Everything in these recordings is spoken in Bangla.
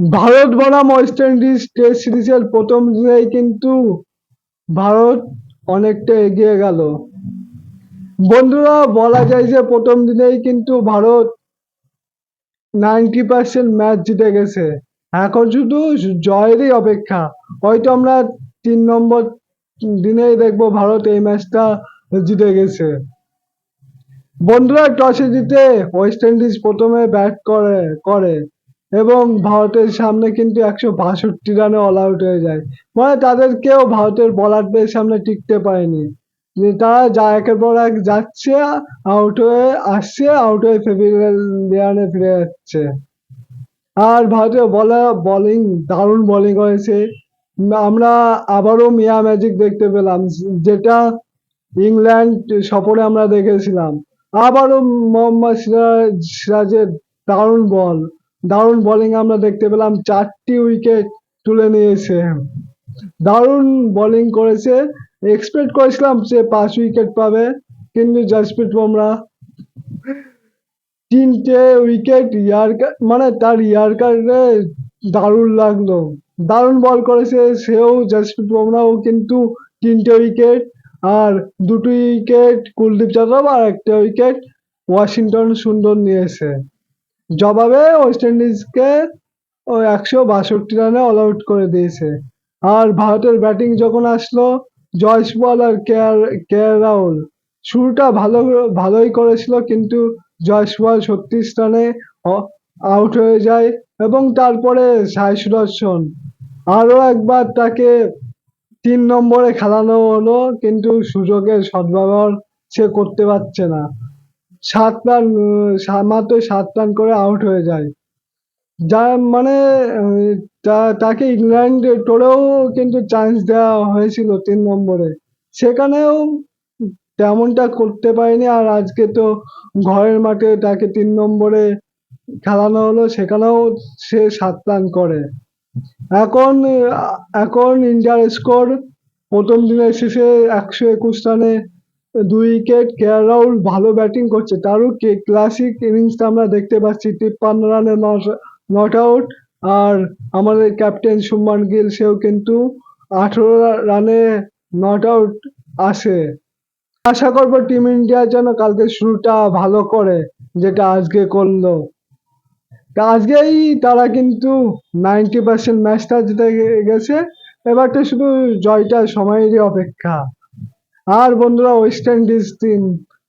ভারত বনাম ওয়েস্ট ইন্ডিজ টেস্ট সিরিজের প্রথম দিনেই কিন্তু ভারত অনেকটা এগিয়ে গেল। বন্ধুরা, বলা যায় যে প্রথম দিনেই কিন্তু ভারত নাইনটি পার্সেন্ট ম্যাচ জিতে গেছে। এখন শুধু জয়েরই অপেক্ষা। হয়তো আমরা তিন নম্বর দিনেই দেখব ভারত এই ম্যাচটা জিতে গেছে। বন্ধুরা টসে জিতে ওয়েস্ট ইন্ডিজ প্রথমে ব্যাট করে করে। এবং ভারতের সামনে কিন্তু একশো বাষট্টি রানে অল আউট হয়ে যায়। মানে তাদের কেউ ভারতের বলারদের সামনে টিকতে পারেনি। তারা যা একের পর এক যাচ্ছে আউট হয়ে আসছে আউট হয়ে ফেভিলিয়ানে ফিরে যাচ্ছে। আর ভারতীয় বলার বোলিং দারুণ বোলিং হয়েছে। আমরা আবারও মিয়া ম্যাজিক দেখতে পেলাম, যেটা ইংল্যান্ড সফরে আমরা দেখেছিলাম। আবারও মোহাম্মদ সিরাজের দারুণ বল দারুণ বোলিং আমরা দেখতে পেলাম। চারটি উইকেট তুলে নিয়েছে। দারুণ বোলিং করেছে। এক্সপেক্ট করেছিলাম সে পাঁচ উইকেট পাবে, কিন্তু জসপ্রীত বুমরা তিনটে উইকেট ইয়ার্কার মানে তার ইয়ার্কারে দারুণ লাগল। দারুণ বল করেছে, সেও জসপ্রীত বুমরাও কিন্তু তিনটে উইকেট আর দুটো উইকেট কুলদীপ যাদব আর একটা উইকেট ওয়াশিংটন সুন্দর নিয়েছে। জবাবে ওয়েস্ট ইন্ডিজকে ও একশো বাষট্টি রানে অল আউট করে দিয়েছে। আর ভারতের ব্যাটিং যখন আসলো জয়সওয়াল আর কেয়ার কেয়ার রাহুল, শুরুটা ভালো, ভালোই করেছিল কিন্তু জয়সওয়াল ছত্রিশ রানে আউট হয়ে যায় এবং তারপরে সাই সুদর্শন। আরও একবার তাকে তিন নম্বরে খেলানো হলো কিন্তু সুযোগের সদ্ব্যবহার সে করতে পারছে না। সাত রান মাত্র সাত রান করে আউট হয়ে যায়। যা মানে তাকে ইংল্যান্ড টোরেও কিন্তু চান্স দেওয়া হয়েছিল তিন নম্বরে। সেখানেও তেমনটা করতে পারেনি, আর আজকে তো ঘরের মাঠে তাকে তিন নম্বরে খেলানো হলো, সেখানেও সে সাত রান করে। এখন এখন ইন্ডিয়ার স্কোর প্রথম দিনের শেষে একশো একুশ রানে দুই উইকেট কে রাহুল ভালো ব্যাটিং করছে। তারও কে ক্লাসিক ইনিংসটা আমরা দেখতে পাচ্ছি, তিপ্পান্ন রানে নট আউট। আর আমাদের ক্যাপ্টেন শুভমান গিল, সেও কিন্তু আঠেরো রানে নট আউট আসে আশা করব টিম ইন্ডিয়ার যেন কালকে শুরুটা ভালো করে, যেটা আজকে করল। তা আজকেই তারা কিন্তু নাইনটি পার্সেন্ট ম্যাচটা জিতে গেছে। এবারটা শুধু জয়টা, সময়েরই অপেক্ষা। আর বন্ধুরা ওয়েস্ট ইন্ডিজ টিম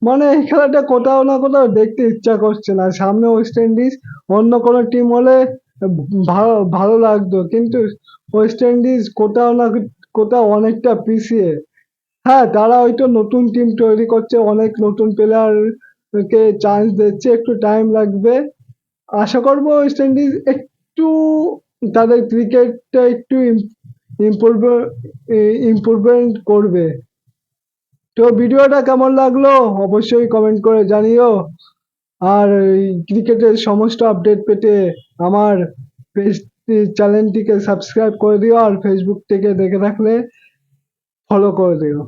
মানে এই খেলাটা কোথাও না কোথাও দেখতে ইচ্ছা করছে না। সামনে ওয়েস্ট ইন্ডিজ অন্য কোনো টিম হলে ভালো ভালো লাগতো। কিন্তু ওয়েস্ট ইন্ডিজ কোথাও না কোথাও অনেকটা পিছিয়ে। হ্যাঁ তারা হয়তো নতুন টিম তৈরি করছে, অনেক নতুন প্লেয়ারকে চান্স দিচ্ছে, একটু টাইম লাগবে। আশা করব ওয়েস্ট ইন্ডিজ একটু তাদের ক্রিকেটটা একটু ইম্প্রুভ ইম্প্রুভমেন্ট করবে। তো ভিডিওটা কেমন লাগল? অবশ্যই কমেন্ট করে জানিও। আর ক্রিকেটের সমস্ত আপডেট পেতে আমার পেজ চ্যানেলটিকে সাবস্ক্রাইব করে দিও আর ফেসবুক থেকে দেখে থাকলে ফলো করে দিও।